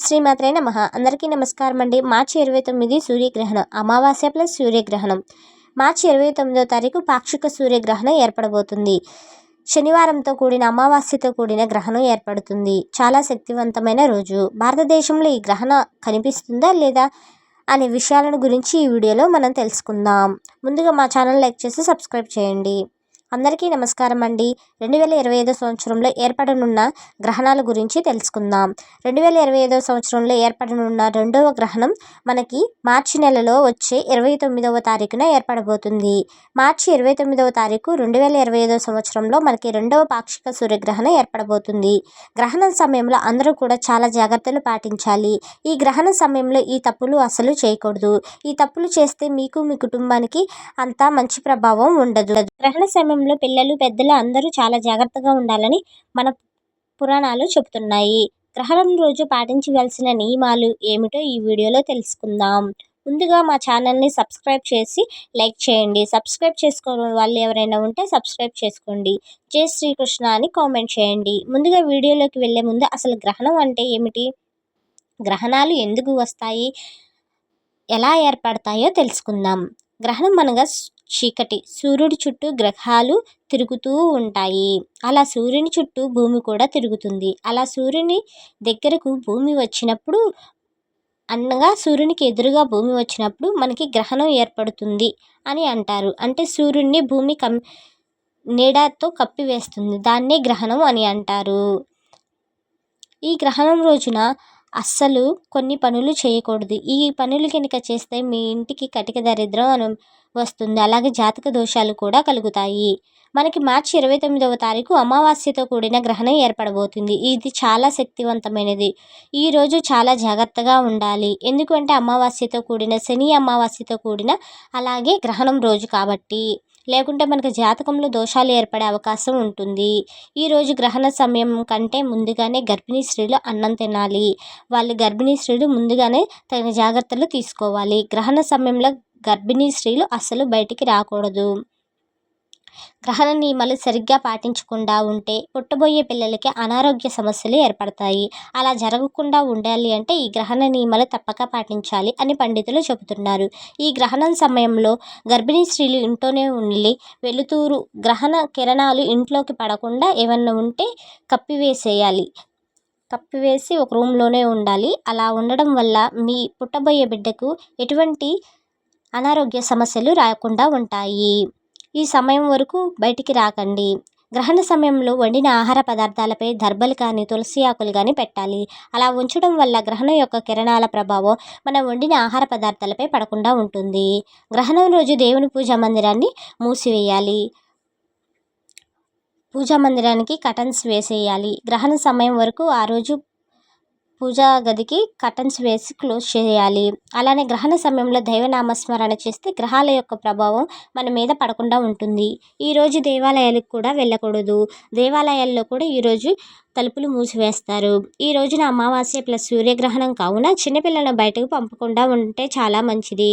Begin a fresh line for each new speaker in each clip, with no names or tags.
శ్రీమాత్రే నమ. అందరికీ నమస్కారం అండి మార్చి ఇరవై తొమ్మిది సూర్యగ్రహణం అమావాస్య ప్లస్ సూర్యగ్రహణం. మార్చి ఇరవై తొమ్మిదో తారీఖు పాక్షిక సూర్యగ్రహణం ఏర్పడబోతుంది. శనివారంతో కూడిన అమావాస్యతో కూడిన గ్రహణం ఏర్పడుతుంది. చాలా శక్తివంతమైన రోజు. భారతదేశంలో ఈ గ్రహణ కనిపిస్తుందా లేదా అనే విషయాలను గురించి ఈ వీడియోలో మనం తెలుసుకుందాం. ముందుగా మా ఛానల్ లైక్ చేసి సబ్స్క్రైబ్ చేయండి. అందరికీ నమస్కారం అండి. రెండు వేల ఇరవై ఐదో సంవత్సరంలో ఏర్పడనున్న గ్రహణాల గురించి తెలుసుకుందాం. రెండు వేల ఇరవై ఐదో సంవత్సరంలో ఏర్పడనున్న రెండవ గ్రహణం మనకి మార్చి నెలలో వచ్చే ఇరవై తొమ్మిదవ తారీఖున ఏర్పడబోతుంది. మార్చి ఇరవై తొమ్మిదవ తారీఖు రెండు వేల ఇరవై ఐదో సంవత్సరంలో మనకి రెండవ పాక్షిక సూర్యగ్రహణం ఏర్పడబోతుంది. గ్రహణం సమయంలో అందరూ కూడా చాలా జాగ్రత్తలు పాటించాలి. ఈ గ్రహణ సమయంలో ఈ తప్పులు అసలు చేయకూడదు. ఈ తప్పులు చేస్తే మీకు మీ కుటుంబానికి అంత మంచి ప్రభావం ఉండదు. గ్రహణ సమయం సమయంలో పిల్లలు పెద్దలు అందరూ చాలా జాగ్రత్తగా ఉండాలని మన పురాణాలు చెబుతున్నాయి. గ్రహణం రోజు పాటించవలసిన నియమాలు ఏమిటో ఈ వీడియోలో తెలుసుకుందాం. ముందుగా మా ఛానల్ని సబ్స్క్రైబ్ చేసి లైక్ చేయండి. సబ్స్క్రైబ్ చేసుకోని వాళ్ళు ఎవరైనా ఉంటే సబ్స్క్రైబ్ చేసుకోండి. జై శ్రీకృష్ణ అని కామెంట్ చేయండి. ముందుగా వీడియోలోకి వెళ్ళే ముందు అసలు గ్రహణం అంటే ఏమిటి? గ్రహణాలు ఎందుకు వస్తాయి? ఎలా ఏర్పడతాయో తెలుసుకుందాం. గ్రహణం అనగా చీకటి. సూర్యుడి చుట్టూ గ్రహాలు తిరుగుతూ ఉంటాయి. అలా సూర్యుని చుట్టూ భూమి కూడా తిరుగుతుంది. అలా సూర్యుని దగ్గరకు భూమి వచ్చినప్పుడు అనగా సూర్యునికి ఎదురుగా భూమి వచ్చినప్పుడు మనకి గ్రహణం ఏర్పడుతుంది అని అంటారు. అంటే సూర్యుడిని భూమి కం నీడతో కప్పివేస్తుంది. దాన్నే గ్రహణం అని అంటారు. ఈ గ్రహణం రోజున అస్సలు కొన్ని పనులు చేయకూడదు. ఈ పనులు కనుక చేస్తే మీ ఇంటికి కటిక దరిద్రం వస్తుంది. అలాగే జాతక దోషాలు కూడా కలుగుతాయి. మనకి మార్చి ఇరవై తొమ్మిదవ తారీఖు అమావాస్యతో కూడిన గ్రహణం ఏర్పడబోతుంది. ఇది చాలా శక్తివంతమైనది. ఈరోజు చాలా జాగ్రత్తగా ఉండాలి. ఎందుకంటే అమావాస్యతో కూడిన శని అమావాస్యతో కూడిన అలాగే గ్రహణం రోజు కాబట్టి. లేకుంటే మనకు జాతకంలో దోషాలు ఏర్పడే అవకాశం ఉంటుంది. ఈరోజు గ్రహణ సమయం కంటే ముందుగానే గర్భిణీ స్త్రీలు అన్నం తినాలి. వాళ్ళు గర్భిణీ స్త్రీలు ముందుగానే తగిన జాగ్రత్తలు తీసుకోవాలి. గ్రహణ సమయంలో గర్భిణీ స్త్రీలు అస్సలు బయటికి రాకూడదు. గ్రహణ నియమాలు సరిగ్గా పాటించకుండా ఉంటే పుట్టబోయే పిల్లలకి అనారోగ్య సమస్యలు ఏర్పడతాయి. అలా జరగకుండా ఉండాలి అంటే ఈ గ్రహణ నియమాలు తప్పక పాటించాలి అని పండితులు చెబుతున్నారు. ఈ గ్రహణం సమయంలో గర్భిణీ స్త్రీలు ఇంట్లోనే ఉండి వెలుతురు గ్రహణ కిరణాలు ఇంట్లోకి పడకుండా ఏమన్నా ఉంటే కప్పివేసేయాలి. కప్పివేసి ఒక రూమ్లోనే ఉండాలి. అలా ఉండడం వల్ల మీ పుట్టబోయే బిడ్డకు ఎటువంటి అనారోగ్య సమస్యలు రాకుండా ఉంటాయి. ఈ సమయం వరకు బయటికి రాకండి. గ్రహణ సమయంలో వండిన ఆహార పదార్థాలపై దర్బలు కానీ తులసి ఆకులు కానీ పెట్టాలి. అలా ఉంచడం వల్ల గ్రహణం యొక్క కిరణాల ప్రభావం మనం వండిన ఆహార పదార్థాలపై పడకుండా ఉంటుంది. గ్రహణం రోజు దేవుని పూజా మందిరాన్ని మూసివేయాలి. పూజా మందిరానికి కటన్స్ వేసేయాలి. గ్రహణ సమయం వరకు ఆ రోజు పూజా గదికి కర్టన్స్ వేసి క్లోజ్ చేయాలి. అలానే గ్రహణ సమయంలో దైవనామస్మరణ చేస్తే గ్రహాల యొక్క ప్రభావం మన మీద పడకుండా ఉంటుంది. ఈరోజు దేవాలయాలకు కూడా వెళ్ళకూడదు. దేవాలయాల్లో కూడా ఈరోజు తలుపులు మూసివేస్తారు. ఈ రోజున అమావాస్య ప్లస్ సూర్యగ్రహణం కావున చిన్నపిల్లలను బయటకు పంపకుండా ఉంటే చాలా మంచిది.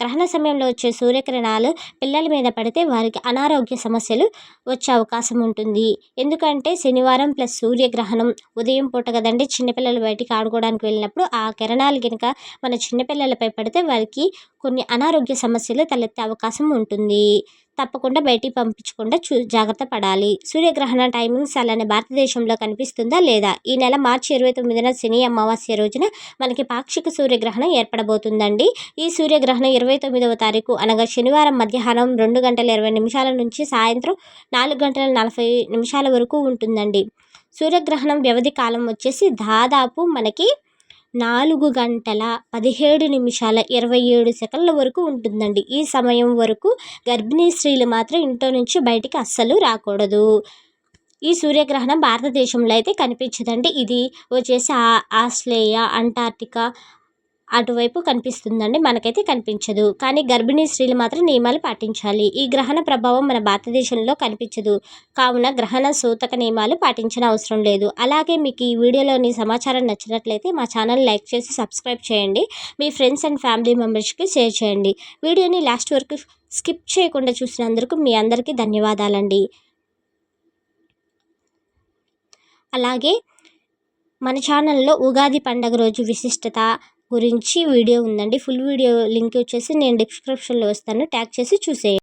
గ్రహణ సమయంలో వచ్చే సూర్యకిరణాలు పిల్లల మీద పడితే వారికి అనారోగ్య సమస్యలు వచ్చే అవకాశం ఉంటుంది. ఎందుకంటే శనివారం ప్లస్ సూర్యగ్రహణం ఉదయం పూట కదండి చిన్నపిల్లలు బయటికి ఆడుకోవడానికి వెళ్ళినప్పుడు ఆ కిరణాలు కనుక మన చిన్నపిల్లలపై పడితే వారికి కొన్ని అనారోగ్య సమస్యలు తలెత్తే అవకాశం ఉంటుంది. తప్పకుండా బయటికి పంపించకుండా చూ జాగ్రత్త పడాలి. సూర్యగ్రహణ టైమింగ్స్ అలానే భారతదేశంలో కనిపిస్తుందా లేదా? ఈ నెల మార్చి ఇరవై తొమ్మిదిన శని అమావాస్య రోజున మనకి పాక్షిక సూర్యగ్రహణం ఏర్పడబోతుందండి. ఈ సూర్యగ్రహణం ఇరవై తొమ్మిదవ తారీఖు అనగా శనివారం మధ్యాహ్నం రెండు గంటల ఇరవై నిమిషాల నుంచి సాయంత్రం నాలుగు గంటల నలభై నిమిషాల వరకు ఉంటుందండి. సూర్యగ్రహణం వ్యవధి కాలం వచ్చేసి దాదాపు మనకి నాలుగు గంటల పదిహేడు నిమిషాల ఇరవై ఏడు సెకండ్ల వరకు ఉంటుందండి. ఈ సమయం వరకు గర్భిణీ స్త్రీలు మాత్రం ఇంట్లో నుంచి బయటికి అస్సలు రాకూడదు. ఈ సూర్యగ్రహణం భారతదేశంలో అయితే కనిపించదండి. ఇది వచ్చేసి ఆస్ట్రేలియా అంటార్టికా అటువైపు కనిపిస్తుందండి మనకైతే కనిపించదు. కానీ గర్భిణీ స్త్రీలు మాత్రం నియమాలు పాటించాలి. ఈ గ్రహణ ప్రభావం మన భారతదేశంలో కనిపించదు. కావున గ్రహణ సూతక నియమాలు పాటించిన అవసరం లేదు. అలాగే మీకు ఈ వీడియోలోని సమాచారం నచ్చినట్లయితే మా ఛానల్ లైక్ చేసి సబ్స్క్రైబ్ చేయండి. మీ ఫ్రెండ్స్ అండ్ ఫ్యామిలీ మెంబర్స్కి షేర్ చేయండి. వీడియోని లాస్ట్ వరకు స్కిప్ చేయకుండా చూసినందుకు మీ అందరికీ ధన్యవాదాలండి. అలాగే మన ఛానల్లో ఉగాది పండగ రోజు విశిష్టత గురించి వీడియో ఉందండి. ఫుల్ వీడియో లింక్ వచ్చేసి నేను డిస్క్రిప్షన్లో ఇస్తాను. ట్యాగ్ చేసి చూసేయండి.